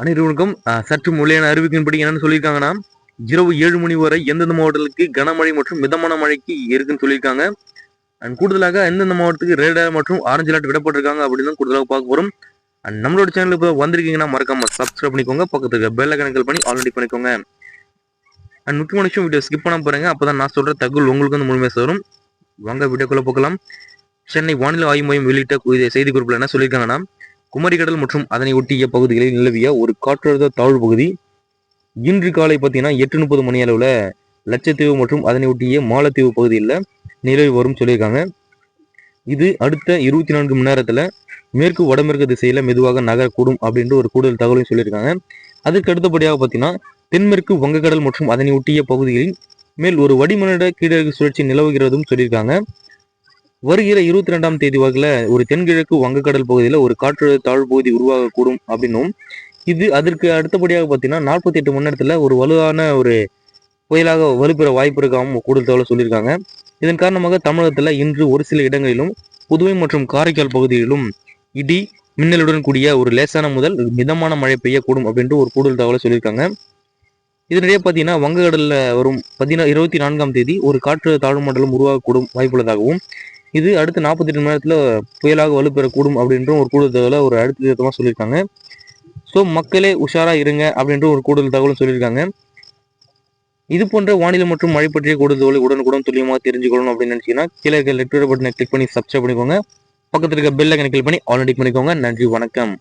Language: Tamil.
அனைவருக்கும் சற்று முழையான அறிவிக்கின்படி என்னன்னு சொல்லியிருக்காங்கன்னா இரவு ஏழு மணி வரை எந்தெந்த மாவட்டங்களுக்கு கனமழை மற்றும் மிதமான மழைக்கு இருக்குன்னு சொல்லியிருக்காங்க. அண்ட் கூடுதலாக எந்தெந்த மாவட்டத்துக்கு ரெட் அலர்ட் மற்றும் ஆரஞ்சு அலர்ட் விடப்பட்டிருக்காங்க அப்படின்னு தான் கூடுதலாக பார்க்க போகிறோம் அண்ட் நம்மளோட சேனல் இப்போ வந்திருக்கீங்கன்னா மறக்காம சப்ஸ்கிரைப் பண்ணிக்கோங்க. பக்கத்துக்கு பெல்ல கணக்கில் பண்ணி ஆல்ரெடி பண்ணிக்கோங்க. அண்ட் முக்கியமான விஷயம் வீடியோ ஸ்கிப் பண்ண போறேங்க. அப்பதான் நான் சொல்ற தகவல் உங்களுக்கு வந்து முழுமையாக வரும் வாங்க வீடியோக்குள்ள போக்கலாம் சென்னை வானிலை ஆய்வு மையம் வெளியிட்ட செய்தி குறிப்பில் என்ன சொல்லியிருக்காங்கன்னா குமரிக்கடல் மற்றும் அதனை ஒட்டிய பகுதிகளில் நிலவிய ஒரு காற்றழுத்த தாழ்வு பகுதி. இன்று காலை பார்த்தீங்கன்னா எட்டு முப்பது மணி அளவில் லட்சத்தீவு மற்றும் அதனை ஒட்டிய மாலத்தீவு பகுதியில் நிலவி வரும் சொல்லியிருக்காங்க. இது அடுத்த இருபத்தி நான்கு மணி நேரத்தில் மேற்கு வடமேற்கு திசையில் மெதுவாக நகரக்கூடும் அப்படின்ற ஒரு கூடுதல் தகவலையும் சொல்லியிருக்காங்க. அதுக்கு அடுத்தபடியாக பார்த்தீங்கன்னா தென்மேற்கு வங்கக்கடல் மற்றும் அதனை ஒட்டிய பகுதிகளில் மேல் ஒரு வடிமனிட கீழகு சுழற்சி நிலவுகிறதும் சொல்லியிருக்காங்க. வருகிற இருபத்தி ரெண்டாம் தேதி வாக்கில் ஒரு தென்கிழக்கு வங்கக்கடல் பகுதியில் ஒரு காற்று தாழ்வு பகுதி உருவாகக்கூடும் அப்படின்னும். இது அதற்கு அடுத்தபடியாக பார்த்தீங்கன்னா நாற்பத்தி எட்டு மணி நேரத்தில் ஒரு வலுவான ஒரு புயலாக வலுப்பெற வாய்ப்பு இருக்காமல் கூடுதல் சொல்லியிருக்காங்க. இதன் காரணமாக தமிழகத்தில் இன்று ஒரு சில இடங்களிலும் புதுவை மற்றும் காரைக்கால் பகுதிகளிலும் இடி மின்னலுடன் கூடிய ஒரு லேசான முதல் மிதமான மழை பெய்யக்கூடும் அப்படின்ட்டு ஒரு கூடுதல் தகவலை சொல்லியிருக்காங்க. இதனிடையே பார்த்தீங்கன்னா வங்கக்கடலில் வரும் பதினா இருபத்தி நான்காம் தேதி ஒரு காற்று தாழ்வு மண்டலம் உருவாகக்கூடும் வாய்ப்புள்ளதாகவும் இது அடுத்த நாற்பத்தி எட்டு மணி நேரத்தில் புயலாக வலுப்பெறக்கூடும் அப்படின்ற ஒரு கூடுதல் தகவலை ஒரு அடுத்த விதமாக சொல்லியிருக்காங்க. ஸோ மக்களே உஷாராக இருங்க அப்படின்ற ஒரு கூடுதல் தகவலும் சொல்லியிருக்காங்க. இது போன்ற வானிலை மற்றும் மழை பற்றிய கூடுதல் தகவலை உடனுக்குடன் துல்லியமாக தெரிஞ்சுக்கணும் அப்படின்னு நினச்சிங்கன்னா கீழே இருக்க லெட்டர் பட்டனை கிளிக் பண்ணி சப்ஸ்கிரைப் பண்ணிக்கோங்க. பக்கத்தில் இருக்க பெல்லை கிளிக் பண்ணி ஆல்ரெடி பண்ணிக்கோங்க. நன்றி வணக்கம்.